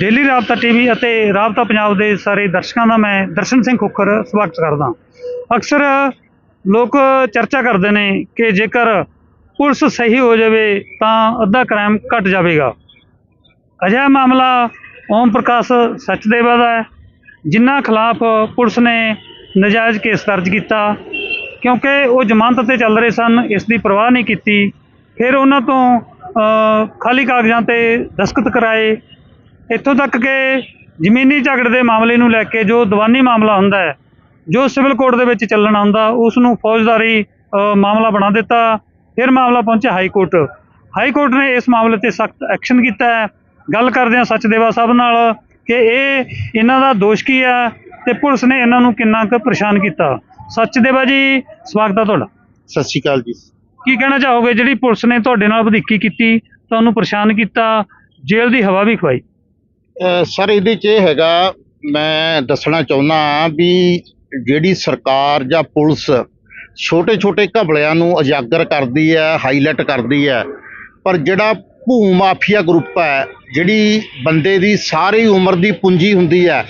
Daily ਰਾਬਤਾ TV ਅਤੇ ਰਾਬਤਾ ਪੰਜਾਬ ਦੇ ਸਾਰੇ ਦਰਸ਼ਕਾਂ ਦਾ ਮੈਂ ਦਰਸ਼ਨ ਸਿੰਘ ਖੁੱਖਰ ਸਵਾਗਤ ਕਰਦਾ ਅਕਸਰ ਲੋਕ ਚਰਚਾ ਕਰਦੇ ਨੇ ਕਿ ਜੇਕਰ ਪੁਲਿਸ ਸਹੀ ਹੋ ਜਾਵੇ ਤਾਂ ਅੱਧਾ ਕ੍ਰਾਈਮ ਘਟ ਜਾਵੇਗਾ। ਅਜਿਹਾ ਮਾਮਲਾ ਓਮ ਪ੍ਰਕਾਸ਼ ਸੱਚਦੇਵਾ ਦਾ ਹੈ, ਜਿਨ੍ਹਾਂ ਖਿਲਾਫ ਪੁਲਿਸ ਨੇ ਨਜਾਇਜ਼ ਕੇਸ ਦਰਜ ਕੀਤਾ, ਕਿਉਂਕਿ ਉਹ ਜ਼ਮਾਨਤ ਤੇ ਚੱਲ ਰਹੇ ਸਨ, ਇਸ ਦੀ ਪਰਵਾਹ ਨਹੀਂ ਕੀਤੀ। ਫਿਰ ਉਹਨਾਂ ਤੋਂ ਖਾਲੀ ਕਾਗਜ਼ਾਂ ਤੇ ਦਸਖਤ ਕਰਾਏ ਇੱਥੋਂ ਤੱਕ ਕਿ ਜ਼ਮੀਨੀ ਝਗੜੇ ਦੇ ਮਾਮਲੇ ਨੂੰ ਲੈ ਕੇ ਜੋ ਦੀਵਾਨੀ ਮਾਮਲਾ ਹੁੰਦਾ ਹੈ ਜੋ ਸਿਵਲ ਕੋਰਟ ਦੇ ਵਿੱਚ ਚੱਲਣਾ ਹੁੰਦਾ ਉਸ ਨੂੰ ਫੌਜਦਾਰੀ ਮਾਮਲਾ ਬਣਾ ਦਿੱਤਾ ਫਿਰ ਮਾਮਲਾ ਪਹੁੰਚਿਆ ਹਾਈ ਕੋਰਟ। ਹਾਈ ਕੋਰਟ ਨੇ ਇਸ ਮਾਮਲੇ ਤੇ ਸਖਤ ਐਕਸ਼ਨ ਕੀਤਾ ਹੈ। ਗੱਲ ਕਰਦੇ ਹਾਂ ਸਚਦੇਵਾ ਸਾਹਿਬ ਨਾਲ ਕਿ ਇਹ ਇਹਨਾਂ ਦਾ ਦੋਸ਼ ਕੀ ਹੈ ਤੇ ਪੁਲਿਸ ਨੇ ਇਹਨਾਂ ਨੂੰ ਕਿੰਨਾ ਕੁ ਪਰੇਸ਼ਾਨ ਕੀਤਾ। ਸਚਦੇਵਾ ਜੀ ਸਵਾਗਤ ਹੈ ਤੁਹਾਡਾ। ਸਤਿ ਸ਼੍ਰੀ ਅਕਾਲ ਜੀ। ਕੀ ਕਹਿਣਾ ਚਾਹੋਗੇ? ਜਿਹੜੀ ਪੁਲਿਸ ਨੇ ਤੁਹਾਡੇ ਨਾਲ ਵਧੀਕੀ ਕੀਤੀ ਤੁਹਾਨੂੰ ਪਰੇਸ਼ਾਨ ਕੀਤਾ ਜੇਲ੍ਹ ਦੀ ਹਵਾ ਵੀ ਖਵਾਈ। ਸਰ, ਇਹਦੇ 'ਚ ਇਹ ਹੈਗਾ, ਮੈਂ ਦੱਸਣਾ ਚਾਹੁੰਦਾ ਵੀ ਜਿਹੜੀ ਸਰਕਾਰ ਜਾਂ ਪੁਲਿਸ ਛੋਟੇ ਛੋਟੇ ਘਬਲਿਆਂ ਨੂੰ ਉਜਾਗਰ ਕਰਦੀ ਹੈ ਹਾਈਲਾਈਟ ਕਰਦੀ ਹੈ, ਪਰ ਜਿਹੜਾ ਭੂ ਮਾਫੀਆ ਗਰੁੱਪ ਹੈ, ਜਿਹੜੀ ਬੰਦੇ ਦੀ ਸਾਰੀ ਉਮਰ ਦੀ ਪੂੰਜੀ ਹੁੰਦੀ ਹੈ,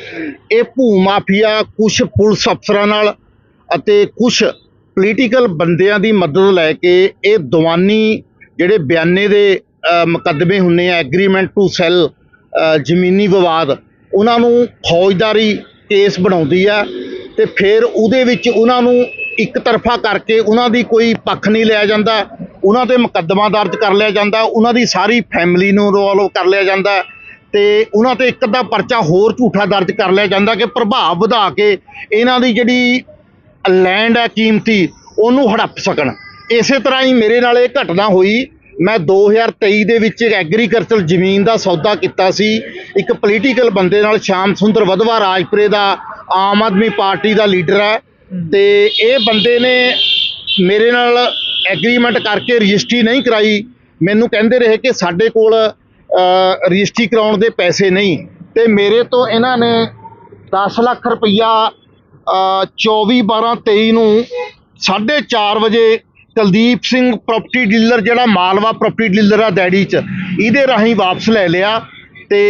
ਇਹ ਭੂ ਮਾਫੀਆ ਕੁਝ ਪੁਲਿਸ ਅਫਸਰਾਂ ਨਾਲ ਅਤੇ ਕੁਝ ਪੋਲੀਟੀਕਲ ਬੰਦਿਆਂ ਦੀ ਮਦਦ ਲੈ ਕੇ ਇਹ ਦੀਵਾਨੀ ਜਿਹੜੇ ਬਿਆਨੇ ਦੇ ਮੁਕੱਦਮੇ ਹੁੰਨੇ ਆ ਐਗਰੀਮੈਂਟ ਟੂ ਸੈਲ ਜ਼ਮੀਨੀ ਵਿਵਾਦ, ਉਹਨਾਂ ਨੂੰ ਫੌਜਦਾਰੀ ਕੇਸ ਬਣਾਉਂਦੀ ਆ ਤੇ ਫਿਰ ਉਹਦੇ ਵਿੱਚ ਉਹਨਾਂ ਨੂੰ ਇੱਕ ਤਰਫਾ ਕਰਕੇ ਉਹਨਾਂ ਦੀ ਕੋਈ ਪੱਖ ਨਹੀਂ ਲਿਆ ਜਾਂਦਾ, ਉਹਨਾਂ ਤੇ ਮੁਕੱਦਮਾ ਦਰਜ ਕਰ ਲਿਆ ਜਾਂਦਾ, ਉਹਨਾਂ ਦੀ ਸਾਰੀ ਫੈਮਿਲੀ ਨੂੰ ਇਨਵੋਲਵ ਕਰ ਲਿਆ ਜਾਂਦਾ ਤੇ ਉਹਨਾਂ ਤੇ ਇੱਕ ਅੱਧਾ ਪਰਚਾ ਹੋਰ ਝੂਠਾ ਦਰਜ ਕਰ ਲਿਆ ਜਾਂਦਾ ਕਿ ਪ੍ਰਭਾਵ ਵਧਾ ਕੇ ਇਹਨਾਂ ਦੀ ਜਿਹੜੀ ਲੈਂਡ ਹੈ, ਕੀਮਤੀ, ਉਹਨੂੰ ਹੜੱਪ ਸਕਣ। ਇਸੇ ਤਰ੍ਹਾਂ ਹੀ ਮੇਰੇ ਨਾਲ ਇਹ ਘਟਨਾ ਹੋਈ ਮੈਂ 2023 ਦੇ ਵਿੱਚ ਐਗਰੀਕਲਚਰ ਜ਼ਮੀਨ ਦਾ ਸੌਦਾ ਕੀਤਾ ਸੀ। ਇੱਕ ਪੋਲੀਟੀਕਲ ਬੰਦੇ ਨਾਲ ਸ਼ਾਮ ਸੁੰਦਰ ਵਧਵਾ ਰਾਜਪੁਰੇ ਦਾ ਆਮ ਆਦਮੀ ਪਾਰਟੀ ਦਾ ਲੀਡਰ ਹੈ। ਤੇ ਇਹ ਬੰਦੇ ਨੇ ਮੇਰੇ ਨਾਲ ਐਗਰੀਮੈਂਟ ਕਰਕੇ ਰਜਿਸਟਰੀ ਨਹੀਂ ਕਰਾਈ। ਮੈਨੂੰ ਕਹਿੰਦੇ ਰਹੇ ਕਿ ਸਾਡੇ ਕੋਲ ਰਜਿਸਟਰੀ ਕਰਾਉਣ ਦੇ ਪੈਸੇ ਨਹੀਂ। ਤੇ ਮੇਰੇ ਤੋਂ ਇਹਨਾਂ ਨੇ 10 ਲੱਖ ਰੁਪਈਆ ਅ, 24 12 23 ਨੂੰ 4:30 ਵਜੇ ਕੁਲਦੀਪ ਸਿੰਘ ਪ੍ਰਾਪਰਟੀ ਡੀਲਰ ਜਿਹੜਾ ਮਾਲਵਾ ਪ੍ਰਾਪਰਟੀ ਡੀਲਰ ਆ ਡੈਡੀ ਚ, ਇਹਦੇ ਰਾਹੀਂ ਵਾਪਸ ਲੈ ਲਿਆ ਤੇ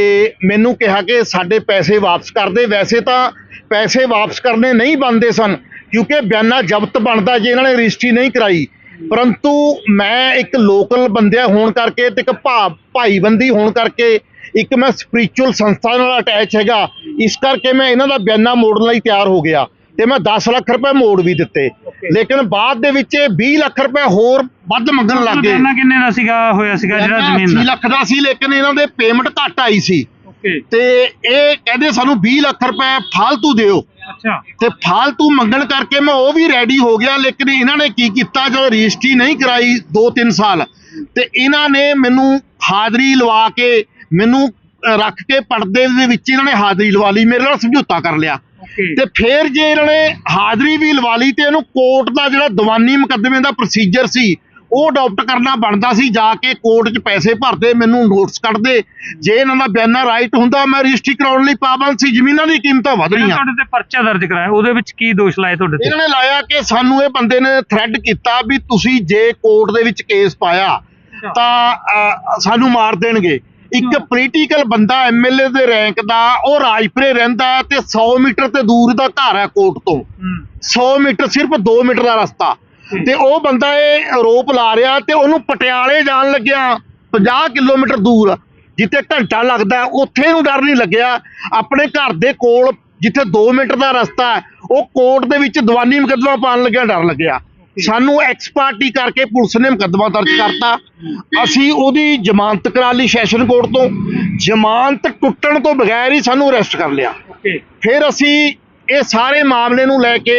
ਮੈਨੂੰ ਕਿਹਾ ਕਿ ਸਾਡੇ ਪੈਸੇ ਵਾਪਸ ਕਰ ਦੇ। ਵੈਸੇ ਤਾਂ ਪੈਸੇ ਵਾਪਸ ਕਰਨੇ ਨਹੀਂ ਬਣਦੇ ਸਨ, ਕਿਉਂਕਿ ਬਿਆਨਾ ਜ਼ਬਤ ਬਣਦਾ ਜੇ ਇਹਨਾਂ ਨੇ ਰਜਿਸਟਰੀ ਨਹੀਂ ਕਰਾਈ। ਪਰੰਤੂ ਮੈਂ ਇੱਕ ਲੋਕਲ ਬੰਦਿਆ ਹੋਣ ਕਰਕੇ ਤੇ ਇੱਕ ਭਾ, ਭਾਈਬੰਦੀ ਹੋਣ ਕਰਕੇ ਇੱਕ ਮੈਂ ਸਪਿਰਚੁਅਲ ਸੰਸਥਾ ਨਾਲ ਅਟੈਚ ਹੈਗਾ। ਇਸ ਕਰਕੇ ਮੈਂ ਇਹਨਾਂ ਦਾ ਬਿਆਨਾ ਮੋੜਨ ਲਈ ਤਿਆਰ ਹੋ ਗਿਆ। ਤੇ ਮੈਂ 10 ਲੱਖ ਰੁਪਏ ਮੋੜ ਵੀ ਦਿੱਤੇ। ਲੇਕਿਨ ਬਾਅਦ ਦੇ ਵਿੱਚ ਇਹ 20 ਲੱਖ ਰੁਪਏ ਹੋਰ ਵੱਧ ਮੰਗਣ ਲੱਗ ਗਏ। ਇਹਨਾਂ ਕਿੰਨੇ ਦਾ ਸੀਗਾ ਹੋਇਆ ਸੀਗਾ ਜਿਹੜਾ ਜ਼ਮੀਨ ਦਾ? 20 ਲੱਖ ਦਾ ਸੀ ਲੇਕਿਨ ਇਹਨਾਂ ਦੇ ਪੇਮੈਂਟ ਘੱਟ ਆਈ ਸੀ। ਤੇ ਇਹ ਕਹਿੰਦੇ ਸਾਨੂੰ 20 ਲੱਖ ਰੁਪਏ ਫालतू ਦਿਓ। ਅੱਛਾ। ਤੇ ਫालतू ਮੰਗਣ ਕਰਕੇ ਮੈਂ ਉਹ ਵੀ ਰੈਡੀ ਹੋ ਗਿਆ ਲੇਕਿਨ ਇਹਨਾਂ ਨੇ ਕੀ ਕੀਤਾ ਜਦੋਂ ਰਜਿਸਟਰੀ ਨਹੀਂ ਕਰਾਈ 2-3 ਸਾਲ ਤੇ ਇਹਨਾਂ ਨੇ ਮੈਨੂੰ ਹਾਜ਼ਰੀ ਲਵਾ ਕੇ ਮੈਨੂੰ ਰੱਖ ਕੇ ਪਰਦੇ ਦੇ ਵਿੱਚ ਇਹਨਾਂ ਨੇ ਹਾਜ਼ਰੀ ਲਵਾ ਲਈ ਮੇਰੇ ਨਾਲ ਸਮਝੌਤਾ ਕਰ ਲਿਆ। ਤੇ ਫਿਰ ਜੇ ਇਹਨਾਂ ਨੇ ਹਾਜ਼ਰੀ ਵੀ ਲਵਾ ਲਈ ਤੇ ਇਹਨੂੰ ਕੋਰਟ ਦਾ ਜਿਹੜਾ ਦੀਵਾਨੀ ਮੁਕੱਦਮੇ ਦਾ ਪ੍ਰੋਸੀਜਰ ਸੀ ਉਹ ਅਡਾਪਟ ਕਰਨਾ ਬਣਦਾ ਸੀ ਜਾ ਕੇ ਕੋਰਟ 'ਚ ਪੈਸੇ ਭਰਦੇ ਮੈਨੂੰ ਨੋਟਿਸ ਕੱਢਦੇ ਜੇ ਇਹਨਾਂ ਦਾ ਬਿਆਨਾ ਰਾਈਟ ਹੁੰਦਾ ਮੈਂ ਰਜਿਸਟਰੀ ਕਰਾਉਣ ਲਈ ਪਾਬੰਦ ਸੀ ਜ਼ਮੀਨਾਂ ਦੀ ਕੀਮਤਾਂ ਵਧ ਰਹੀਆਂ। ਤੁਹਾਡੇ ਤੇ ਪਰਚਾ ਦਰਜ ਕਰਾਇਆ ਉਹਦੇ ਵਿੱਚ ਕੀ ਦੋਸ਼ ਲਾਏ ਤੁਹਾਡੇ ਤੇ? ਇਹਨਾਂ ਨੇ ਲਾਇਆ ਕਿ ਸਾਨੂੰ ਇਹ ਬੰਦੇ ਨੇ ਥ੍ਰੈਡ ਕੀਤਾ ਵੀ ਤੁਸੀਂ ਜੇ ਕੋਰਟ ਦੇ ਵਿੱਚ ਕੇਸ ਪਾਇਆ ਤਾਂ ਸਾਨੂੰ ਮਾਰ ਦੇਣਗੇ। ਇੱਕ ਪੋਲੀਟੀਕਲ ਬੰਦਾ ਐਮਐਲਏ ਦੇ ਰੈਂਕ ਦਾ ਉਹ ਰਾਜਪੁਰੇ ਰਹਿੰਦਾ ਤੇ 100 ਮੀਟਰ ਤੇ ਦੂਰ ਦਾ ਘਰ ਹੈ ਕੋਰਟ ਤੋਂ। 100 ਮੀਟਰ ਸਿਰਫ 2 ਮੀਟਰ ਦਾ ਰਸਤਾ। ਤੇ ਉਹ ਬੰਦਾ ਇਹ ਆਰੋਪ ਲਾ ਰਿਹਾ ਤੇ ਉਹਨੂੰ ਪਟਿਆਲੇ ਜਾਣ ਲੱਗਿਆ 50 ਕਿਲੋਮੀਟਰ ਦੂਰ ਜਿੱਥੇ ਘੰਟਾ ਲੱਗਦਾ ਉੱਥੇ ਨੂੰ ਡਰ ਨਹੀਂ ਲੱਗਿਆ। ਆਪਣੇ ਘਰ ਦੇ ਕੋਲ ਜਿੱਥੇ 2 ਮਿੰਟ ਦਾ ਰਸਤਾ ਹੈ ਉਹ ਕੋਰਟ ਦੇ ਵਿੱਚ ਦੀਵਾਨੀ ਮੁਕੱਦਮਾ ਪਾਉਣ ਲੱਗਿਆ ਡਰ ਲੱਗਿਆ। ਸਾਨੂੰ ਐਕਸਪਰਟੀ ਕਰਕੇ ਪੁਲਿਸ ਨੇ ਮੁਕੱਦਮਾ ਦਰਜ ਕਰਤਾ। ਅਸੀਂ ਉਹਦੀ ਜ਼ਮਾਨਤ ਕਰਾ ਲਈ ਸੈਸ਼ਨ ਕੋਰਟ ਤੋਂ। ਜ਼ਮਾਨਤ ਟੁੱਟਣ ਤੋਂ ਬਗੈਰ ਹੀ ਸਾਨੂੰ ਅਰੈਸਟ ਕਰ ਲਿਆ। ਫਿਰ ਅਸੀਂ ਇਹ ਸਾਰੇ ਮਾਮਲੇ ਨੂੰ ਲੈ ਕੇ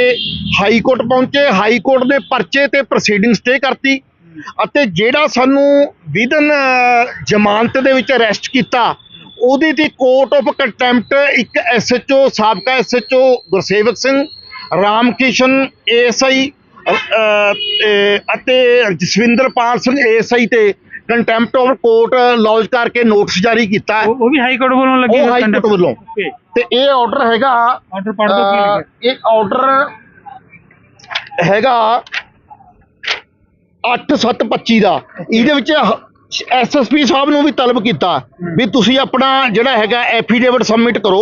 ਹਾਈ ਕੋਰਟ ਪਹੁੰਚੇ। ਹਾਈ ਕੋਰਟ ਨੇ ਪਰਚੇ ਤੇ ਪ੍ਰੋਸੀਡਿੰਗ ਸਟੇ ਕਰਤੀ। ਅਤੇ ਜਿਹੜਾ ਸਾਨੂੰ ਵਿਦਨ ਜ਼ਮਾਨਤ ਦੇ ਵਿੱਚ ਅਰੈਸਟ ਕੀਤਾ ਉਹਦੀ ਤੇ ਕੋਰਟ ਆਫ ਕੰਟੈਂਪਟ ਇੱਕ ਐਸਐਚਓ ਸਾਬਕਾ ਐਸਐਚਓ ਗੁਰਸੇਵਕ ਸਿੰਘ ਰਾਮਕਿਸ਼ਨ ਏਐਸਆਈ ਅਤੇ ਜਸਵਿੰਦਰਪਾਲ ਸਿੰਘ ਏਐਸਆਈ ਤੇ ਕੰਟੈਂਪਟ ਆਫ ਕੋਰਟ ਲੌਜ ਕਰਕੇ ਨੋਟਿਸ ਜਾਰੀ ਕੀਤਾ ਉਹ ਵੀ ਹਾਈ ਕੋਰਟ ਵੱਲੋਂ ਲੱਗੀ ਹਾਈ ਕੋਰਟ ਵੱਲੋਂ। ਤੇ ਇਹ ਆਰਡਰ ਹੈਗਾ ਆਰਡਰ ਪੜ੍ਹ ਦੋ ਇਹ ਆਰਡਰ ਹੈਗਾ 8725 ਦਾ। ਇਹਦੇ ਵਿੱਚ ਐਸਐਸਪੀ ਸਾਹਿਬ ਨੂੰ ਵੀ ਤਲਬ ਕੀਤਾ ਵੀ ਤੁਸੀਂ ਆਪਣਾ ਜਿਹੜਾ ਹੈਗਾ ਐਫੀਡੇਵਿਟ ਸਬਮਿਟ ਕਰੋ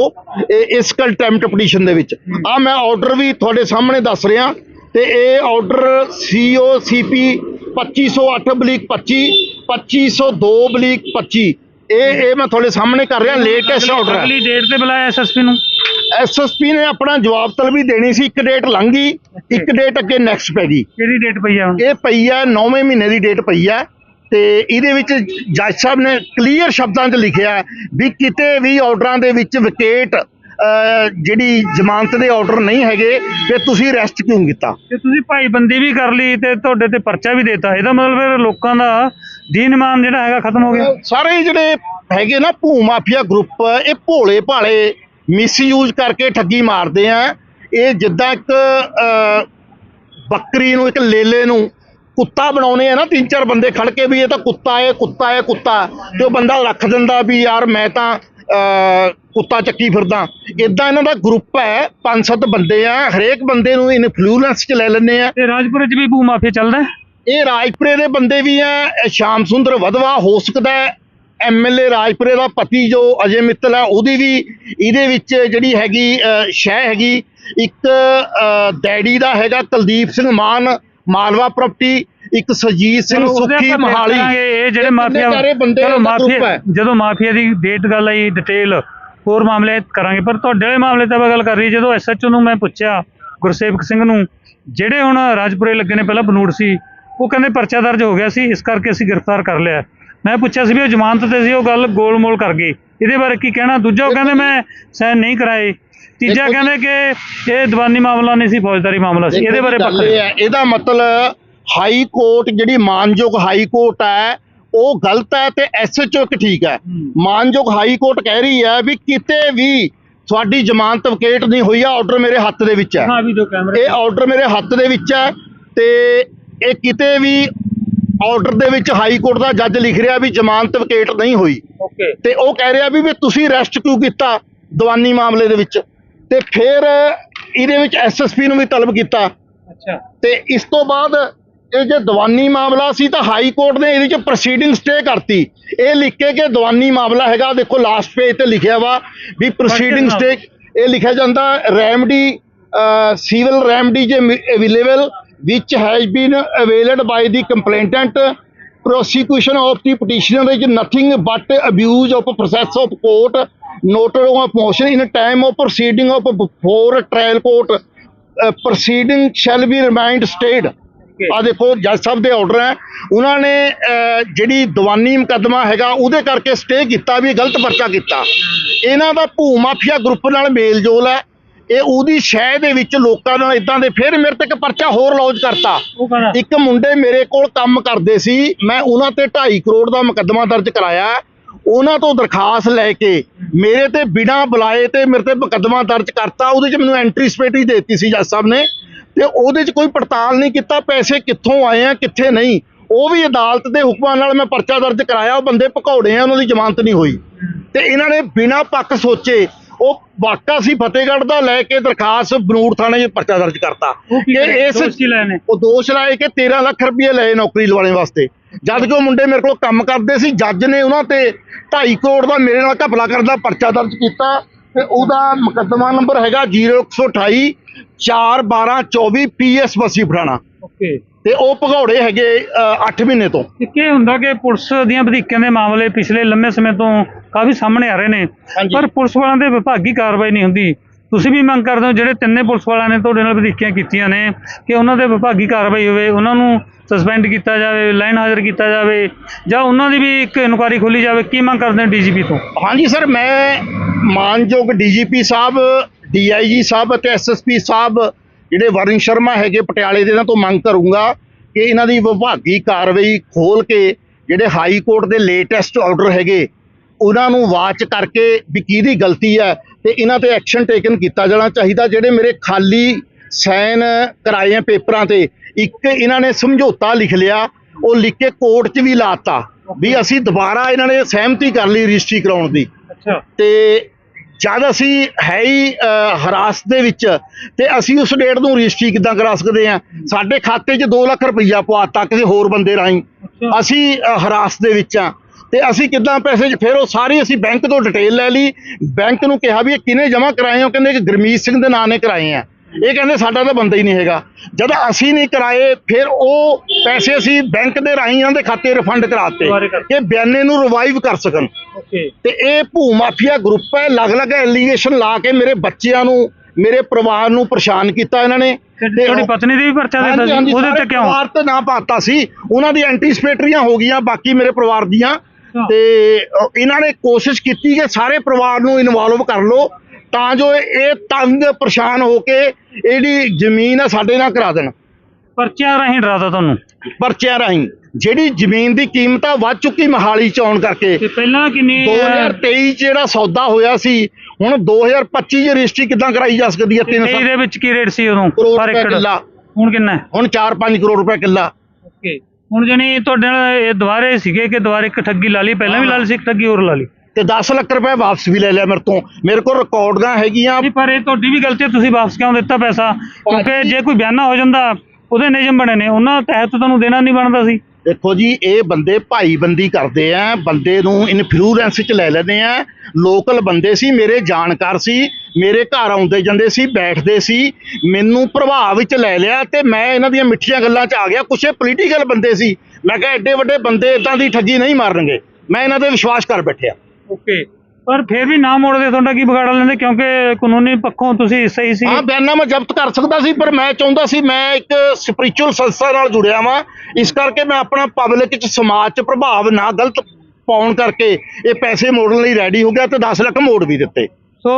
ਇਸ ਕੰਟੈਂਪਟ ਪਟੀਸ਼ਨ ਦੇ ਵਿੱਚ। ਆ ਮੈਂ ਆਰਡਰ ਵੀ ਤੁਹਾਡੇ ਸਾਹਮਣੇ ਦੱਸ ਰਿਹਾ। ਤੇ ਇਹ ਆਰਡਰ ਸੀਓ ਸੀਪੀ 2508 ਬਲੀਕ 25 2502 ਬਲੀਕ 25 ਇਹ ਇਹ ਮੈਂ ਤੁਹਾਡੇ ਸਾਹਮਣੇ ਕਰ ਰਿਹਾ ਲੇਟੈਸਟ ਆਰਡਰ ਹੈ। ਅਗਲੀ ਡੇਟ ਤੇ ਬੁਲਾਇਆ ਐਸਐਸਪੀ ਨੂੰ? ਐਸਐਸਪੀ ਨੇ ਆਪਣਾ ਜਵਾਬ ਤਲਬੀ ਦੇਣੀ ਸੀ ਇੱਕ ਡੇਟ ਲੰਘ ਗਈ ਇੱਕ ਡੇਟ ਅੱਗੇ ਨੈਕਸਟ ਪੈ ਗਈ। ਕਿਹੜੀ ਡੇਟ ਪਈ ਆ ਹੁਣ? ਇਹ ਪਈ ਹੈ 9ਵੇਂ ਮਹੀਨੇ ਦੀ ਡੇਟ ਪਈ ਹੈ ਤੇ ਇਹਦੇ ਵਿੱਚ ਜੱਜ ਸਾਹਿਬ ਨੇ ਕਲੀਅਰ ਸ਼ਬਦਾਂ 'ਚ ਲਿਖਿਆ ਵੀ ਕਿਤੇ ਵੀ ਆਰਡਰਾਂ ਦੇ ਵਿੱਚ ਵਿਕੇਟ ਜਿਹੜੀ ਜ਼ਮਾਨਤ ਦੇ ਆਰਡਰ ਨਹੀਂ ਹੈਗੇ ਤੇ ਤੁਸੀਂ ਅਰੈਸਟ ਕਿਉਂ ਕੀਤਾ? ਤੇ ਤੁਸੀਂ ਭਾਈਬੰਦੀ ਵੀ ਕਰ ਲਈ ਤੇ ਤੁਹਾਡੇ ਤੇ ਪਰਚਾ ਵੀ ਦੇਤਾ। ਇਹਦਾ ਮਤਲਬ ਫਿਰ ਲੋਕਾਂ ਦਾ ਦੀਨ ਇਮਾਨ ਜਿਹੜਾ ਹੈਗਾ ਖਤਮ ਹੋ ਗਿਆ। ਸਾਰੇ ਜਿਹੜੇ ਹੈਗੇ ਨਾ ਭੂ ਮਾਫੀਆ ਗਰੁੱਪ ਇਹ ਭੋਲੇ ਭਾਲੇ ਮਿਸਯੂਜ਼ ਕਰਕੇ ਠੱਗੀ ਮਾਰਦੇ ਆ। ਇਹ ਜਿੱਦਾਂ ਇੱਕ ਬੱਕਰੀ ਨੂੰ ਇੱਕ ਲੇਲੇ ਨੂੰ ਕੁੱਤਾ ਬਣਾਉਨੇ ਆ ਨਾ ਤਿੰਨ ਚਾਰ ਬੰਦੇ ਖੜ ਕੇ ਵੀ ਇਹ ਤਾਂ ਕੁੱਤਾ ਹੈ ਕੁੱਤਾ ਹੈ ਕੁੱਤਾ। ਤੇ ਉਹ ਬੰਦਾ ਰੱਖ ਦਿੰਦਾ ਵੀ ਯਾਰ ਮੈਂ ਤਾਂ ਕੁੱਤਾ ਚੱਕੀ ਫਿਰਦਾ। ਇਦਾਂ ਇਹਨਾਂ ਦਾ ਗਰੁੱਪ ਹੈ ਪੰਜ ਸੱਤ ਬੰਦੇ ਆ ਹਰੇਕ ਬੰਦੇ ਨੂੰ ਇਨਫਲੂਐਂਸ ਚ ਲੈ ਲੈਂਦੇ ਆ। ਤੇ ਰਾਜਪੁਰੇ 'ਚ ਵੀ ਭੂ ਮਾਫੀਆ ਚੱਲਦਾ? ਇਹ ਰਾਜਪੁਰੇ ਦੇ ਬੰਦੇ ਵੀ ਆ ਸ਼ਾਮ ਸੁੰਦਰ ਵਧਵਾ ਹੋ ਸਕਦਾ ਐਮਐਲਏ ਰਾਜਪੁਰੇ ਦਾ ਪਤੀ ਜੋ ਅਜੇ ਮਿੱਤਲ ਹੈ ਉਹਦੀ ਵੀ ਇਹਦੇ ਵਿੱਚ ਜਿਹੜੀ ਹੈਗੀ ਸ਼ਹਿ ਹੈਗੀ। ਇੱਕ ਡੈਡੀ ਦਾ ਹੈਗਾ ਕੁਲਦੀਪ ਸਿੰਘ ਮਾਨ ਮਾਲਵਾ ਪ੍ਰਾਪਰਟੀ ਇੱਕ ਸਰਜੀਤ ਸਿੰਘ ਚਲੋ ਉਹਦੇ ਸੁੱਖੀ ਆਪਾਂ ਦੇਖ ਮਹਾਲੀ। ਇਹ ਜਿਹੜੇ ਕਿੰਨੇ ਮਾਫੀਆ ਸਾਰੇ ਬੰਦੇ ਮਾਫੀਆ ਹੈ। ਜਦੋਂ ਮਾਫੀਆ ਦੀ ਡੇਟ ਗੱਲ ਆਈ ਡਿਟੇਲ ਹੋਰ ਮਾਮਲੇ ਕਰਾਂਗੇ ਪਰ ਤੁਹਾਡੇ ਮਾਮਲੇ ਤਾਂ ਗੱਲ ਕਰ ਰਹੀ ਜਦੋਂ ਐਸਐਚਓ ਨੂੰ ਮੈਂ ਪੁੱਛਿਆ ਗੁਰਸੇਵਕ ਸਿੰਘ ਨੂੰ ਜਿਹੜੇ ਹੁਣ ਰਾਜਪੁਰੇ ਲੱਗੇ ਨੇ ਪਹਿਲਾਂ ਬਨੂੜ ਸੀ ਉਹ ਕਹਿੰਦੇ ਪਰਚਾ ਦਰਜ ਹੋ ਗਿਆ ਸੀ ਇਸ ਕਰਕੇ ਅਸੀਂ ਗ੍ਰਿਫਤਾਰ ਕਰ ਲਿਆ। ਮੈਂ ਪੁੱਛਿਆ ਸੀ ਵੀ ਉਹ ਜ਼ਮਾਨਤ ਤੇ ਸੀ ਉਹ ਗੱਲ ਗੋਲਮੋਲ ਕਰ ਗਈ। ਇਹਦੇ ਬਾਰੇ ਕੀ ਕਹਿਣਾ? ਦੂਜਾ ਉਹ ਕਹਿੰਦੇ ਮੈਂ ਸਾਈਨ ਨਹੀਂ ਕਰਾਏ। ਤੀਜਾ ਦੇਖੋ ਜੀ- ਕਹਿੰਦੇ ਕਿ ਇਹ ਦੀਵਾਨੀ ਮਾਮਲਾ ਨਹੀਂ ਸੀ ਫੌਜਦਾਰੀ ਮਾਮਲਾ ਸੀ। ਇਹਦੇ ਬਾਰੇ ਪੱਕ ਇਹਦਾ ਮਤਲਬ ਹਾਈ ਕੋਰਟ ਜਿਹੜੀ ਮਾਨਯੋਗ ਹਾਈ ਕੋਰਟ ਹੈ ਉਹ ਗਲਤ ਹੈ ਤੇ ਐਸਐਚਓ ਇੱਕ ਠੀਕ ਹੈ। ਮਾਨਯੋਗ ਹਾਈ ਕੋਰਟ ਕਹਿ ਰਹੀ ਹੈ ਵੀ ਕਿਤੇ ਵੀ ਤੁਹਾਡੀ ਜ਼ਮਾਨਤ ਵਕੇਟ ਨਹੀਂ ਹੋਈ ਆ ਆਰਡਰ ਮੇਰੇ ਹੱਥ ਦੇ ਵਿੱਚ ਹੈ। ਕੈਮਰੇ ਇਹ ਆਰਡਰ ਮੇਰੇ ਹੱਥ ਦੇ ਵਿੱਚ ਹੈ ਤੇ ਇਹ ਕਿਤੇ ਵੀ ਆਰਡਰ ਦੇ ਵਿੱਚ ਹਾਈ ਕੋਰਟ ਦਾ ਜੱਜ ਲਿਖ ਰਿਹਾ ਵੀ ਜ਼ਮਾਨਤ ਵਕੇਟ ਨਹੀਂ ਹੋਈ। ਓਕੇ। ਤੇ ਉਹ ਕਹਿ ਰਿਹਾ ਵੀ ਵੀ ਤੁਸੀਂ ਅਰੈਸਟ ਕਿਉਂ ਕੀਤਾ ਦੀਵਾਨੀ ਮਾਮਲੇ ਦੇ ਵਿੱਚ? ਤੇ ਫਿਰ ਇਹਦੇ ਵਿੱਚ ਐਸਐਸਪੀ ਨੂੰ ਵੀ ਤਲਬ ਕੀਤਾ। ਅੱਛਾ। ਤੇ ਇਸ ਤੋਂ ਬਾਅਦ ਇਹ ਜੇ ਦੀਵਾਨੀ ਮਾਮਲਾ ਸੀ ਤਾਂ ਹਾਈ ਕੋਰਟ ਨੇ ਇਹਦੇ ਚ ਪ੍ਰੋਸੀਡਿੰਗ ਸਟੇ ਕਰਤੀ ਇਹ ਲਿਖ ਕੇ ਕਿ ਦੀਵਾਨੀ ਮਾਮਲਾ ਹੈਗਾ ਦੇਖੋ ਲਾਸਟ ਪੇਜ ਤੇ ਲਿਖਿਆ ਵਾ ਵੀ ਪ੍ਰੋਸੀਡਿੰਗ। ਸਟੇ ਇਹ ਲਿਖਿਆ ਜਾਂਦਾ ਰੈਮਡੀ ਸਿਵਲ ਰੈਮਡੀ ਜੇ available which has been availed by the complainant prosecution of the petitioner is nothing but abuse of process of court noted of motion in time of proceeding of before trial court uh, proceeding shall be remained stayed ਆ ਦੇਖੋ ਜੱਜ ਸਾਹਿਬ ਦੇ order ਹੈ। ਉਹਨਾਂ ਨੇ ਜਿਹੜੀ ਦੀਵਾਨੀ ਮੁਕੱਦਮਾ ਹੈਗਾ ਉਹਦੇ ਕਰਕੇ ਸਟੇ ਕੀਤਾ ਵੀ ਗਲਤ ਪਰਚਾ ਕੀਤਾ। ਇਹਨਾਂ ਦਾ ਭੂ ਮਾਫੀਆ ਗਰੁੱਪ ਨਾਲ ਮੇਲ ਜੋਲ ਹੈ। ਇਹ ਉਹਦੀ ਸ਼ਹਿ ਦੇ ਵਿੱਚ ਲੋਕਾਂ ਨਾਲ ਇਦਾਂ ਦੇ ਫਿਰ ਮੇਰੇ ਤੇ ਇੱਕ ਪਰਚਾ ਹੋਰ ਲੌਂਚ ਕਰਤਾ। ਇੱਕ ਮੁੰਡੇ ਮੇਰੇ ਕੋਲ ਕੰਮ ਕਰਦੇ ਸੀ। ਮੈਂ ਉਹਨਾਂ ਤੇ 2.5 ਕਰੋੜ ਦਾ ਮੁਕੱਦਮਾ ਦਰਜ ਕਰਾਇਆ। ਉਹਨਾਂ ਤੋਂ ਦਰਖਾਸਤ ਲੈ ਕੇ ਮੇਰੇ ਤੇ ਬਿਨਾਂ ਬੁਲਾਏ ਤੇ ਮੇਰੇ ਤੇ ਮੁਕੱਦਮਾ ਦਰਜ ਕਰਤਾ। ਉਹਦੇ 'ਚ ਮੈਨੂੰ ਐਂਟਰੀ ਸਪੇਟੀ ਦਿੱਤੀ ਸੀ ਜੱਜ ਸਾਹਿਬ ਨੇ। ਤੇ ਉਹਦੇ 'ਚ ਕੋਈ ਪੜਤਾਲ ਨਹੀਂ ਕੀਤਾ ਪੈਸੇ ਕਿੱਥੋਂ ਆਏ ਆ ਕਿੱਥੇ ਨਹੀਂ। ਉਹ ਵੀ ਅਦਾਲਤ ਦੇ ਹੁਕਮਾਂ ਨਾਲ ਮੈਂ ਪਰਚਾ ਦਰਜ ਕਰਾਇਆ ਉਹ ਬੰਦੇ ਭਕੌੜੇ ਆ ਉਹਨਾਂ ਦੀ ਜ਼ਮਾਨਤ ਨਹੀਂ ਹੋਈ। ਤੇ ਇਹਨਾਂ ਨੇ ਬਿਨਾਂ ਪੱਕ ਸੋਚੇ ਉਹ ਵਾਕਾ ਸੀ ਫਤਿਹਗੜ੍ਹ ਦਾ ਲੈ ਕੇ ਦਰਖਾਸਤ ਬਨੂੜ ਥਾਣੇ 'ਚ ਪਰਚਾ ਦਰਜ ਕਰਤਾ। ਕੀ ਇਸ ਉਹ ਦੋਸ਼ ਲਾਏ ਕਿ 13 ਲੱਖ ਰੁਪਏ ਲਏ ਨੌਕਰੀ ਲਵਾਉਣ ਵਾਸਤੇ। ਜਦ ਕਿ ਉਹ ਮੁੰਡੇ ਮੇਰੇ ਕੋਲ ਕੰਮ ਕਰਦੇ ਸੀ ਜੱਜ ਨੇ ਉਹਨਾਂ ਤੇ 2.5 ਕਰੋੜ ਦਾ ਮੇਰੇ ਨਾਲ ਘਪਲਾ ਕਰਨ ਦਾ ਪਰਚਾ ਦਰਜ ਕੀਤਾ। ਤੇ ਉਹਦਾ ਮੁਕੱਦਮਾ ਨੰਬਰ ਹੈਗਾ 0128 41224 ਪੀਐਸ ਬਸੀ ਫਰਾਣਾ ਓਕੇ। ਤੇ ਉਹ ਭਗੌੜੇ ਹੈਗੇ 8 ਮਹੀਨੇ ਤੋਂ। ਇਹ ਹੁੰਦਾ ਕਿ ਪੁਲਿਸ ਦੀਆਂ ਵਧੀਕਾਂ ਦੇ ਮਾਮਲੇ ਪਿਛਲੇ ਲੰਮੇ ਸਮੇਂ ਤੋਂ ਕਾਫੀ ਸਾਹਮਣੇ ਆ ਰਹੇ ਨੇ ਹਾਂਜੀ। ਪਰ ਪੁਲਿਸ ਵਾਲਿਆਂ ਦੇ ਵਿਭਾਗੀ ਕਾਰਵਾਈ ਨਹੀਂ ਹੁੰਦੀ। ਤੁਸੀਂ ਵੀ ਮੰਗ ਕਰਦੇ ਹੋ ਜਿਹੜੇ ਤਿੰਨੇ ਪੁਲਿਸ ਵਾਲਿਆਂ ਨੇ ਤੁਹਾਡੇ ਨਾਲ ਵਧੀਕੀਆਂ ਕੀਤੀਆਂ ਨੇ ਕਿ ਉਹਨਾਂ ਦੇ ਵਿਭਾਗੀ ਕਾਰਵਾਈ ਹੋਵੇ ਉਹਨਾਂ ਨੂੰ ਸਸਪੈਂਡ ਕੀਤਾ ਜਾਵੇ ਲਾਈਨ ਹਾਜ਼ਰ ਕੀਤਾ ਜਾਵੇ ਜਾਂ ਉਹਨਾਂ ਦੀ ਵੀ ਇੱਕ ਇਨਕੁਆਇਰੀ ਖੋਲੀ ਜਾਵੇ ਕੀ ਮੰਗ ਕਰਦੇ ਹੋ ਡੀਜੀਪੀ ਤੋਂ? ਹਾਂਜੀ ਸਰ ਮੈਂ ਮਾਨਯੋਗ ਡੀਜੀਪੀ ਸਾਹਿਬ ਡੀਆਈਜੀ ਸਾਹਿਬ ਅਤੇ ਐਸਐਸਪੀ ਸਾਹਿਬ ਜਿਹੜੇ ਵਰਿੰਦ ਸ਼ਰਮਾ ਹੈਗੇ ਪਟਿਆਲੇ ਦੇ ਇਹਨਾਂ ਤੋਂ ਮੰਗ ਕਰੂੰਗਾ ਕਿ ਇਹਨਾਂ ਦੀ ਵਿਭਾਗੀ ਕਾਰਵਾਈ ਖੋਲ ਕੇ ਜਿਹੜੇ ਹਾਈ ਕੋਰਟ ਦੇ ਲੇਟੈਸਟ ਆਰਡਰ ਹੈਗੇ ਉਹਨਾਂ ਨੂੰ ਵਾਚ ਕਰਕੇ ਵੀ ਕਿਹਦੀ ਗਲਤੀ ਹੈ ਤੇ ਇਹਨਾਂ ਤੇ ਐਕਸ਼ਨ ਟੇਕਨ ਕੀਤਾ ਜਾਣਾ ਚਾਹੀਦਾ ਜਿਹੜੇ ਮੇਰੇ ਖਾਲੀ ਸਾਈਨ ਕਰਾਏ ਪੇਪਰਾਂ ਤੇ ਇੱਕ ਇਹਨਾਂ ਨੇ ਸਮਝੌਤਾ ਲਿਖ ਲਿਆ ਉਹ ਲਿਖ ਕੇ ਕੋਰਟ 'ਚ ਵੀ ਲਾਤਾ ਵੀ ਅਸੀਂ ਦੁਬਾਰਾ ਇਹਨਾਂ ਨੇ ਸਹਿਮਤੀ ਕਰ ਲਈ ਰਜਿਸਟਰੀ ਕਰਾਉਣ ਦੀ। ਅੱਛਾ। ਤੇ ਜਦ ਅਸੀਂ ਹੈ ਹੀ ਹਰਾਸ ਦੇ ਵਿੱਚ ਤੇ ਅਸੀਂ ਉਸ ਡੇਟ ਨੂੰ ਰਜਿਸਟਰੀ ਕਿੱਦਾਂ ਕਰਾ ਸਕਦੇ ਆ ਸਾਡੇ ਖਾਤੇ 'ਚ 2 ਲੱਖ ਰੁਪਈਆ ਪਵਾਤਾ ਕਿਸੇ ਹੋਰ ਬੰਦੇ ਰਾਹੀਂ। ਅਸੀਂ ਹਰਾਸ ਦੇ ਵਿੱਚ ਆ ਤੇ ਅਸੀਂ ਕਿੱਦਾਂ ਪੈਸੇ ਫਿਰ ਉਹ ਸਾਰੀ ਅਸੀਂ ਬੈਂਕ ਤੋਂ ਡਿਟੇਲ ਲੈ ਲਈ। ਬੈਂਕ ਨੂੰ ਕਿਹਾ ਵੀ ਇਹ ਕਿਹਨੇ ਜਮ੍ਹਾਂ ਕਰਾਏ ਹੋ? ਕਹਿੰਦੇ ਕਿ ਗੁਰਮੀਤ ਸਿੰਘ ਦੇ ਨਾਂ ਨੇ ਕਰਾਏ ਆ। ਇਹ ਕਹਿੰਦੇ ਸਾਡਾ ਤਾਂ ਬੰਦਾ ਹੀ ਨਹੀਂ ਹੈਗਾ। ਜਦ ਅਸੀਂ ਨਹੀਂ ਕਰਾਏ ਫਿਰ ਉਹ ਪੈਸੇ ਅਸੀਂ ਬੈਂਕ ਦੇ ਰਾਹੀਂ ਇਹਨਾਂ ਦੇ ਖਾਤੇ ਰਿਫੰਡ ਕਰਾਤੇ। ਕਿ ਬਿਆਨੇ ਨੂੰ ਰਿਵਾਈਵ ਕਰ ਸਕਣ। ਤੇ ਇਹ ਭੂ ਮਾਫੀਆ ਗਰੁੱਪ ਹੈ ਅਲੱਗ-ਅਲੱਗ ਐਲੀਗੇਸ਼ਨ ਲਾ ਕੇ ਮੇਰੇ ਬੱਚਿਆਂ ਨੂੰ ਮੇਰੇ ਪਰਿਵਾਰ ਨੂੰ ਪਰੇਸ਼ਾਨ ਕੀਤਾ ਇਹਨਾਂ ਨੇ। ਤੇ ਤੁਹਾਡੀ ਪਤਨੀ ਦੀ ਵੀ ਪਰਚਾ ਦਿੱਤਾ ਸੀ? ਉਹਦੇ ਤੇ ਕਿਉਂ? ਪਰਿਵਾਰ ਤੇ ਨਾ ਪਾਤਾ ਸੀ। ਉਹਨਾਂ ਦੀ ਐਂਟੀਸਪੇਟਰੀਆਂ ਹੋ ਗਈਆਂ ਬਾਕੀ ਮੇਰੇ ਪਰਿਵਾਰ ਦੀਆਂ। ਤੇ ਇਹਨਾਂ ਨੇ ਕੋਸ਼ਿਸ਼ ਕੀਤੀ ਕਿ ਸਾਰੇ ਪਰਿਵਾਰ ਨੂੰ ਇਨਵੋਲਵ ਕਰ ਲਓ। ਤਾਂ ਜੋ ਇਹ ਤੰਗ ਪਰੇਸ਼ਾਨ ਹੋ ਕੇ ਇਹਦੀ ਜ਼ਮੀਨ ਆ ਸਾਡੇ ਨਾਲ ਕਰਾ ਦੇਣ। ਪਰਚਿਆਂ ਰਾਹੀਂ ਡਰਾਤਾ ਤੁਹਾਨੂੰ। ਪਰਚਿਆਂ ਰਾਹੀਂ। ਜਿਹੜੀ ਜ਼ਮੀਨ ਦੀ ਕੀਮਤ ਆ ਵੱਧ ਚੁੱਕੀ ਮਹਾਲੀ ਚ ਆਉਣ ਕਰਕੇ। ਤੇ ਪਹਿਲਾਂ ਕਿੰਨੀ ਅਹ, 2023 ਚ ਜਿਹੜਾ ਸੌਦਾ ਹੋਇਆ ਸੀ ਹੁਣ 2025 ਚ ਰਜਿਸਟਰੀ ਕਿੱਦਾਂ ਕਰਾਈ ਜਾ ਸਕਦੀ ਹੈ ਤੇਈ 3 ਦੇ ਵਿੱਚ ਕੀ ਰੇਟ ਸੀ ਉਦੋਂ? ਪਰ ਏਕੜ। ਕਿੱਲਾ। ਹੁਣ ਕਿੰਨਾ ਹੁਣ 4-5 ਕਰੋੜ ਰੁਪਏ ਕਿੱਲਾ। ਓਕੇ। ਹੁਣ ਜਣੀ ਤੁਹਾਡੇ ਨਾਲ ਇਹ ਦੁਬਾਰੇ ਸੀਗੇ ਕਿ ਦੁਬਾਰੇ ਇੱਕ ਠੱਗੀ ਲਾ ਲਈ? ਪਹਿਲਾਂ ਵੀ ਲਾ ਲਈ ਸੀ ਠੱਗੀ ਹੋਰ ਲਾ ਲਈ? ਤੇ 10 ਲੱਖ ਰੁਪਏ ਵਾਪਸ ਵੀ ਲੈ ਲਿਆ ਮੇਰੇ ਤੋਂ। ਮੇਰੇ ਕੋਲ ਰਿਕਾਰਡਾਂ ਹੈਗੀਆਂ। ਨਹੀਂ ਪਰ ਇਹ ਤੁਹਾਡੀ ਵੀ ਗਲਤੀ ਹੈ ਤੁਸੀਂ ਵਾਪਸ ਕਿਉਂ ਦਿੱਤਾ ਪੈਸਾ? ਕਿਉਂਕਿ ਜੇ ਕੋਈ ਬਿਆਨਾ ਹੋ ਜਾਂਦਾ ਉਹਦੇ ਨਿਯਮ ਬਣੇ ਨੇ। ਉਹਨਾਂ ਤਹਿਤ ਤੁਹਾਨੂੰ ਦੇਣਾ ਨਹੀਂ ਬਣਦਾ ਸੀ। ਦੇਖੋ ਜੀ ਇਹ ਬੰਦੇ ਭਾਈਬੰਦੀ ਕਰਦੇ ਆ ਬੰਦੇ ਨੂੰ ਇਨਫਲੂਐਂਸ ਚ ਲੈ ਲੈਂਦੇ ਆ। ਲੋਕਲ ਬੰਦੇ ਸੀ ਮੇਰੇ ਜਾਣਕਾਰ ਸੀ ਮੇਰੇ ਘਰ ਆਉਂਦੇ ਜਾਂਦੇ ਸੀ ਬੈਠਦੇ ਸੀ। ਮੈਨੂੰ ਪ੍ਰਭਾਵ ਵਿੱਚ ਲੈ ਲਿਆ ਤੇ ਮੈਂ ਇਹਨਾਂ ਦੀਆਂ ਮਿੱਠੀਆਂ ਗੱਲਾਂ 'ਚ ਆ ਗਿਆ। ਕੁਛ ਪੋਲੀਟੀਕਲ ਬੰਦੇ ਸੀ। ਮੈਂ ਕਿਹਾ ਐਡੇ ਵੱਡੇ ਬੰਦੇ ਇਦਾਂ ਦੀ ਠੱਗੀ ਨਹੀਂ ਮਾਰਨਗੇ। ਮੈਂ ਇਹਨਾਂ ਤੇ ਵਿਸ਼ਵਾਸ ਕਰ ਬੈਠਿਆ। ਓਕੇ। ਪਰ ਫਿਰ ਵੀ ਨਾ ਮੋੜਦੇ ਤੁਹਾਡਾ ਕੀ ਵਿਗਾੜ ਲੈਂਦੇ? ਕਿਉਂਕਿ ਕਾਨੂੰਨੀ ਪੱਖੋਂ ਤੁਸੀਂ ਸਹੀ ਸੀ। ਹਾਂ ਬਿਆਨਾ ਮੈਂ ਜ਼ਬਤ ਕਰ ਸਕਦਾ ਸੀ ਪਰ ਮੈਂ ਚਾਹੁੰਦਾ ਸੀ ਮੈਂ ਇੱਕ ਸਪਿਰਚੁਅਲ ਸੰਸਥਾ ਨਾਲ ਜੁੜਿਆ ਵਾਂ। ਇਸ ਕਰਕੇ ਮੈਂ ਆਪਣਾ ਪਬਲਿਕ ਚ ਸਮਾਜ ਚ ਪ੍ਰਭਾਵ ਨਾ ਗਲਤ ਪਾਉਣ ਕਰਕੇ ਇਹ ਪੈਸੇ ਮੋੜਨ ਲਈ ਰੈਡੀ ਹੋ ਗਿਆ ਤੇ 10 ਲੱਖ ਮੋੜ ਵੀ ਦਿੱਤੇ। ਸੋ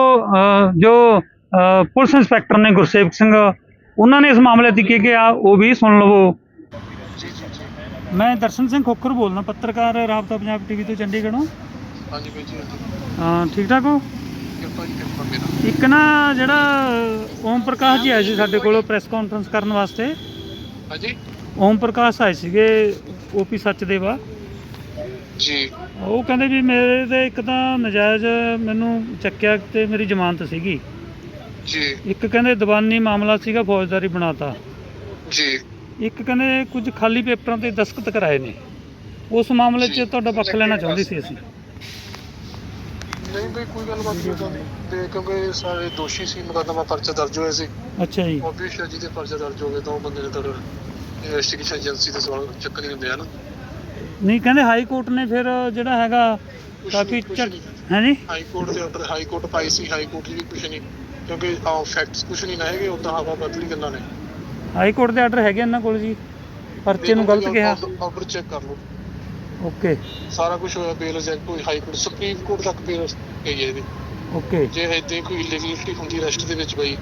ਜੋ ਪੁਲਿਸ ਇੰਸਪੈਕਟਰ ਨੇ ਗੁਰਸੇਵਕ ਸਿੰਘ ਉਹਨਾਂ ਨੇ ਇਸ ਮਾਮਲੇ ਦੀ ਕੀ ਕਿਹਾ ਉਹ ਵੀ ਸੁਣ ਲਵੋ। ਮੈਂ ਦਰਸ਼ਨ ਸਿੰਘ ਖੋਖਰ ਬੋਲਦਾ ਪੱਤਰਕਾਰ ਰਾਬਤਾ ਪੰਜਾਬ ਟੀਵੀ ਤੋਂ ਚੰਡੀਗੜ੍ਹੋਂ। ਹਾਂਜੀ ਬਾਈ ਜੀ ਹਾਂਜੀ। ਅਹ, ਠੀਕ ਠਾਕ ਹੋ? ਕਿਰਪਾ ਜੀ ਕਿਰਪਾ ਮੇਰਾ। ਇੱਕ ਨਾ ਜਿਹੜਾ ਓਮ ਪ੍ਰਕਾਸ਼ ਜੀ ਆਏ ਸੀ ਸਾਡੇ ਕੋਲ ਪ੍ਰੈਸ ਕਾਨਫਰੰਸ ਕਰਨ ਵਾਸਤੇ। ਹਾਂਜੀ। ਓਮ ਪ੍ਰਕਾਸ਼ ਆਏ ਸੀਗੇ ਓਪੀ ਸੱਚਦੇਵਾ। ਜੀ। ਉਹ ਕਹਿੰਦੇ ਵੀ ਮੇਰੇ ਤੇ ਇੱਕ ਤਾਂ ਨਜਾਇਜ਼ ਮੈਨੂੰ ਚੱਕਿਆ ਤੇ ਮੇਰੀ ਜ਼ਮਾਨਤ ਸੀਗੀ। ਜੀ। ਇੱਕ ਕਹਿੰਦੇ ਦੀਵਾਨੀ ਮਾਮਲਾ ਸੀਗਾ ਫੌਜਦਾਰੀ ਬਣਾਤਾ। ਜੀ। ਇੱਕ ਕਹਿੰਦੇ ਕੁਝ ਖਾਲੀ ਪੇਪਰਾਂ ਤੇ ਦਸਖਤ ਕਰਾਏ ਨੇ। ਉਸ ਮਾਮਲੇ 'ਚ ਤੁਹਾਡਾ ਪੱਖ ਲੈਣਾ ਚਾਹੁੰਦੇ ਸੀ ਅਸੀਂ। ਨਹੀਂ ਬਈ ਕੋਈ ਗੱਲਬਾਤ ਨਹੀਂ ਹੁੰਦੀ ਤੇ ਕਿਉਂਕਿ ਸਾਰੇ ਦੋਸ਼ੀ ਸੀ ਮੁਕੱਦਮਾ ਪਰਚਾ ਦਰਜ ਹੋਇਆ ਸੀ। ਅੱਛਾ ਜੀ। ਆਬਵੀਅਸ ਹੈ ਜਿਹਦੇ ਪਰਚਾ ਦਰਜ ਹੋਵੇ ਤਾਂ ਉਹ ਬੰਦੇ ਨੇ ਤਾਂ ਇਨਵੈਸਟੀਗੇਸ਼ਨ ਏਜੰਸੀ ਦੇ ਸਵਾਲ ਚੱਕਰ ਨਹੀਂ ਹੁੰਦੇ ਹਨ ਨਹੀਂ ਕਹਿੰਦੇ ਹਾਈ ਕੋਰਟ ਨੇ ਫਿਰ ਜਿਹੜਾ ਹੈਗਾ ਕਾਫੀ ਨਹੀਂ। ਹੈ ਜੀ? ਹਾਈ ਕੋਰਟ ਦੇ ਆਰਡਰ ਹਾਈ ਕੋਰਟ ਪਾਈ ਸੀ ਹਾਈ ਕੋਰਟ ਵੀ ਕੁਝ ਨਹੀਂ। ਕਿਉਂਕਿ ਫੈਕਟਸ ਕੁਝ ਨਹੀਂ ਨਾ ਹੈਗੇ ਉਦਾਂ ਹਵਾ ਬਦਲੀ ਗੱਲਾਂ ਨੇ। ਹਾਈ ਕੋਰਟ ਦੇ ਆਰਡਰ ਹੈਗੇ ਇਹਨਾਂ ਕੋਲ ਜੀ। ਪਰਚੇ ਨੂੰ ਗਲਤ ਕਿਹਾ। ਆਰਡਰ ਚੈੱਕ ਕਰ ਲਓ। ਓਕੇ। ਸਾਰਾ ਕੁਝ ਹੋਇਆ ਬੇਲ ਰਿਜੈਕਟ ਹੋਈ ਹਾਈ ਕੋਰਟ ਸੁਪਰੀਮ ਕੋਰਟ ਤੱਕ ਬੇਲ ਗਈ ਹੈ ਇਹਦੀ। ਓਕੇ। ਜੇ ਇਦਾਂ ਕੋਈ ਇਲੀਗਲਿਟੀ ਹੁੰਦੀ ਰੈਸਟ ਦੇ ਵਿੱਚ ਬਈ।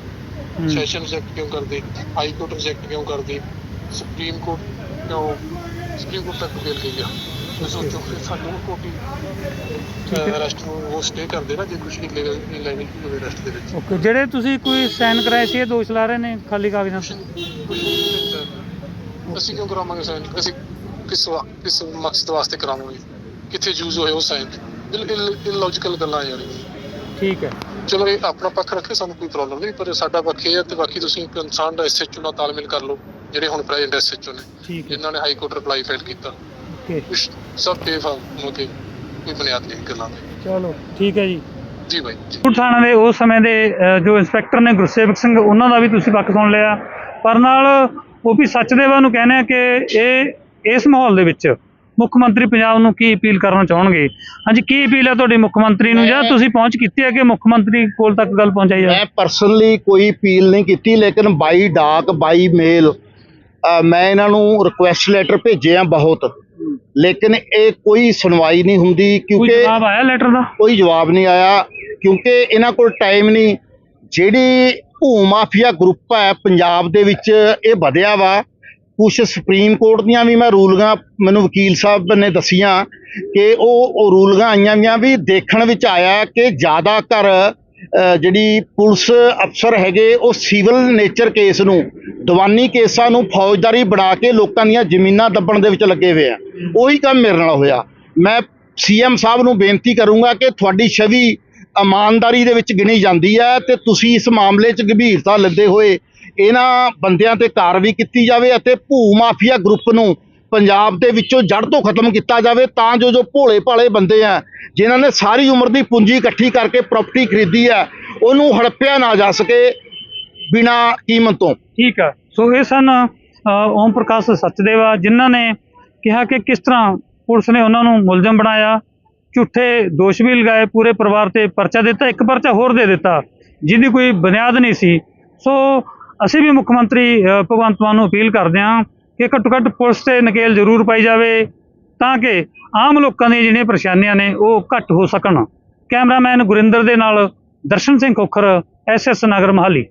ਸੈਸ਼ਨ ਰਿਜੈਕਟ ਕਿਉਂ ਕਰਦੇ ਹਾਈ ਕੋਰਟ ਰਿਜੈਕਟ ਕਿਉਂ ਕਰਦੀ ਸੁਪਰੀਮ ਕੋਰਟ ਕਿਉਂ ਸੁਪਰੀਮ ਕੋਰਟ ਤੱਕ ਬੇਲ ਗਈ ਆ? ਸੋਚੋ ਕਿ ਸਾਨੂੰ ਕੋਟੀ ਰੈਸਟ ਨੂੰ ਉਹ ਸਟੇ ਕਰਦੇ ਨਾ ਜੇ ਕੁਝ ਇਲੀਗਲਿਟੀ ਹੋਵੇ ਰੈਸਟ ਦੇ ਵਿੱਚ। ਓਕੇ ਜਿਹੜੇ ਤੁਸੀਂ ਕੋਈ ਸਾਈਨ ਕਰਾਏ ਸੀ ਇਹ ਦੋਸ਼ ਲਾ ਰਹੇ ਨੇ ਖਾਲੀ ਕਾਗਜ਼ਾਂ ਤੇ? ਨਹੀਂ- ਨਹੀਂ। ਅਸੀਂ ਕਿਉਂ ਕਰਾਵਾਂਗੇ ਸਾਈਨ ਅਸੀਂ ਕਿਸ ਵਾ- ਕਿਸ ਮਕਸਦ ਵਾਸਤੇ ਕਰਾਵਾਂਗੇ? ਕਿੱਥੇ ਯੂਜ਼ ਹੋਏ ਉਹ ਸਾਈਨ ਇਲੌਜੀਕਲ ਗੱਲਾਂ ਯਾਰ। ਇਹ। ਠੀਕ ਹੈ। ਚਲੋ ਇਹ ਆਪਣਾ ਪੱਖ ਰੱਖੇ ਸਾਨੂੰ ਕੋਈ ਪ੍ਰੋਬਲਮ ਨਹੀਂ ਪਰ ਸਾਡਾ ਪੱਖ ਇਹ ਹੈ ਤੇ ਬਾਕੀ ਤੁਸੀਂ ਇੱਕ ਇਨਸਾਨ ਦਾ ਐਸਐਚਓ ਨਾਲ ਤਾਲਮੇਲ ਕਰ ਲਓ ਜਿਹੜੇ ਹੁਣ ਪ੍ਰੈਜ਼ੈਂਟ ਐਸਐਚਓ ਨੇ। ਠੀਕ ਹੈ। ਜਿਨ੍ਹਾਂ ਨੇ ਹਾਈ ਕੋਰਟ ਰਿਪਲਾਈ ਫਾਈਲ ਕੀਤਾ। ਓਕੇ ਕੁਛ ਸਭ ਬੇਫਾਮ ਹੋ ਕੇ ਕੋਈ ਬੁਨਿਆਦ ਨਹੀਂ ਗੱਲਾਂ ਦੀ ਚਲੋ ਠੀਕ ਹੈ ਜੀ। ਜੀ ਬਾਈ ਜੀ। ਕੋਟ ਥਾਣਾ ਦੇ ਉਸ ਸਮੇਂ ਦੇ ਅ, ਜੋ ਇੰਸਪੈਕਟਰ ਨੇ ਗੁਰਸੇਵਕ ਸਿੰਘ ਉਹਨਾਂ ਦਾ ਵੀ ਤੁਸੀਂ ਪੱਖ ਸੁਣ ਲਿਆ। ਪਰ ਨਾਲ ਓਪੀ ਸੱਚਦੇਵਾ ਨੂੰ ਕਹਿੰਦੇ ਆ ਕਿ ਇਹ ਇਸ ਮਾਹੌਲ ਦੇ ਵਿੱਚ ਮੁੱਖ ਮੰਤਰੀ ਪੰਜਾਬ ਨੂੰ ਕੀ ਅਪੀਲ ਕਰਨਾ ਚਾਹਣਗੇ? ਹਾਂਜੀ ਕੀ ਅਪੀਲ ਹੈ ਤੁਹਾਡੀ ਮੁੱਖ ਮੰਤਰੀ ਨੂੰ? ਜਾਂ ਤੁਸੀਂ ਪਹੁੰਚ ਕੀਤੀ ਹੈ ਕਿ ਮੁੱਖ ਮੰਤਰੀ ਕੋਲ ਤੱਕ ਗੱਲ ਪਹੁੰਚਾਈ ਜਾਵੇ? ਮੈਂ ਪਰਸਨਲੀ ਕੋਈ ਅਪੀਲ ਨਹੀਂ ਕੀਤੀ ਲੇਕਿਨ ਬਾਈ ਡਾਕ ਬਾਈ ਮੇਲ ਮੈਂ ਇਹਨਾਂ ਨੂੰ ਰਿਕੁਐਸਟ ਲੈਟਰ ਭੇਜੇ ਆ ਬਹੁਤ। ਲੇਕਿਨ ਇਹ ਕੋਈ ਸੁਣਵਾਈ ਨਹੀਂ ਹੁੰਦੀ ਕੋਈ ਕਿਉਂਕਿ ਜਵਾਬ ਆਇਆ ਲੈਟਰ ਦਾ? ਕੋਈ ਜਵਾਬ ਨਹੀਂ ਆਇਆ ਕਿਉਂਕਿ ਇਹਨਾਂ ਕੋਲ ਟਾਈਮ ਨਹੀਂ। ਜਿਹੜੀ ਭੂ ਮਾਫੀਆ ਗਰੁੱਪ ਹੈ ਪੰਜਾਬ ਦੇ ਵਿੱਚ ਇਹ ਵਧਿਆ ਵਾ। ਕੁਝ ਸੁਪਰੀਮ ਕੋਰਟ ਦੀਆਂ ਵੀ ਮੈਂ ਰੂਲਗਾਂ ਮੈਨੂੰ ਵਕੀਲ ਸਾਹਿਬ ਨੇ ਦਸੀਆਂ ਕਿ ਉਹ ਉਹ ਰੂਲਗਾਂ ਆਈਆਂ ਵੀਆਂ ਵੀ ਦੇਖਣ ਵਿੱਚ ਆਇਆ ਕਿ ਜ਼ਿਆਦਾਤਰ ਅ, ਜਿਹੜੀ ਪੁਲਿਸ ਅਫਸਰ ਹੈਗੇ ਉਹ ਸਿਵਲ ਨੇਚਰ ਕੇਸ ਨੂੰ ਦੀਵਾਨੀ ਕੇਸਾਂ ਨੂੰ ਫੌਜਦਾਰੀ ਬਣਾ ਕੇ ਲੋਕਾਂ ਦੀਆਂ ਜ਼ਮੀਨਾਂ ਦੱਬਣ ਦੇ ਵਿੱਚ ਲੱਗੇ ਹੋਏ ਆ। ਉਹੀ ਕੰਮ ਮੇਰੇ ਨਾਲ ਹੋਇਆ। ਮੈਂ ਸੀਐਮ ਸਾਹਿਬ ਨੂੰ ਬੇਨਤੀ ਕਰੂੰਗਾ ਕਿ ਤੁਹਾਡੀ ਛਵੀ ਇਮਾਨਦਾਰੀ ਦੇ ਵਿੱਚ ਗਿਣੀ ਜਾਂਦੀ ਹੈ ਤੇ ਤੁਸੀਂ ਇਸ ਮਾਮਲੇ 'ਚ ਗੰਭੀਰਤਾ ਲੈਂਦੇ ਹੋਏ ਇਹਨਾਂ ਬੰਦਿਆਂ ਤੇ ਕਾਰਵਾਈ ਕੀਤੀ ਜਾਵੇ ਅਤੇ ਭੂ ਮਾਫੀਆ ਗਰੁੱਪ ਨੂੰ ਪੰਜਾਬ ਦੇ ਵਿੱਚੋਂ ਜੜ ਤੋਂ ਖਤਮ ਕੀਤਾ ਜਾਵੇ, ਤਾਂ ਜੋ ਜੋ ਭੋਲੇ ਭਾਲੇ ਬੰਦੇ ਆ, ਜਿਨ੍ਹਾਂ ਨੇ ਸਾਰੀ ਉਮਰ ਦੀ ਪੂੰਜੀ ਇਕੱਠੀ ਕਰਕੇ ਪ੍ਰਾਪਰਟੀ ਖਰੀਦੀ ਹੈ ਉਹਨੂੰ ਹੜੱਪਿਆ ਨਾ ਜਾ ਸਕੇ ਬਿਨਾ ਕੀਮਤ ਤੋਂ। ਠੀਕ ਆ। ਸੋ ਇਹ ਸਨ ਓਮ ਪ੍ਰਕਾਸ਼ ਸੱਚਦੇਵਾ, ਜਿਨ੍ਹਾਂ ਨੇ ਕਿਹਾ ਕਿ ਕਿਸ ਤਰ੍ਹਾਂ ਪੁਲਿਸ ਨੇ ਉਹਨਾਂ ਨੂੰ ਮੁਲਜ਼ਮ ਬਣਾਇਆ, ਝੂਠੇ ਦੋਸ਼ ਵੀ ਲਗਾਏ, ਪੂਰੇ ਪਰਿਵਾਰ ਤੇ ਪਰਚਾ ਦਿੱਤਾ, ਇੱਕ ਪਰਚਾ ਹੋਰ ਦੇ ਦਿੱਤਾ, ਜਿਹਦੀ ਕੋਈ ਬੁਨਿਆਦ ਨਹੀਂ ਸੀ। ਸੋ ਅਸੀਂ ਵੀ ਮੁੱਖ ਮੰਤਰੀ ਭਗਵੰਤ ਮਾਨ ਨੂੰ ਅਪੀਲ ਕਰਦੇ ਹਾਂ ਕਿ ਘੱਟੋ ਘੱਟ ਪੁਲਿਸ ਤੇ ਨਕੇਲ ਜ਼ਰੂਰ ਪਾਈ ਜਾਵੇ ਤਾਂ ਕਿ ਆਮ ਲੋਕਾਂ ਦੀਆਂ ਜਿਹੜੀਆਂ ਪਰੇਸ਼ਾਨੀਆਂ ਨੇ ਉਹ ਘੱਟ ਹੋ ਸਕਣ। ਕੈਮਰਾਮੈਨ ਗੁਰਿੰਦਰ ਦੇ ਨਾਲ ਦਰਸ਼ਨ ਸਿੰਘ ਖੋਖਰ ਐਸਐਸ ਨਗਰ ਮਹਾਲੀ।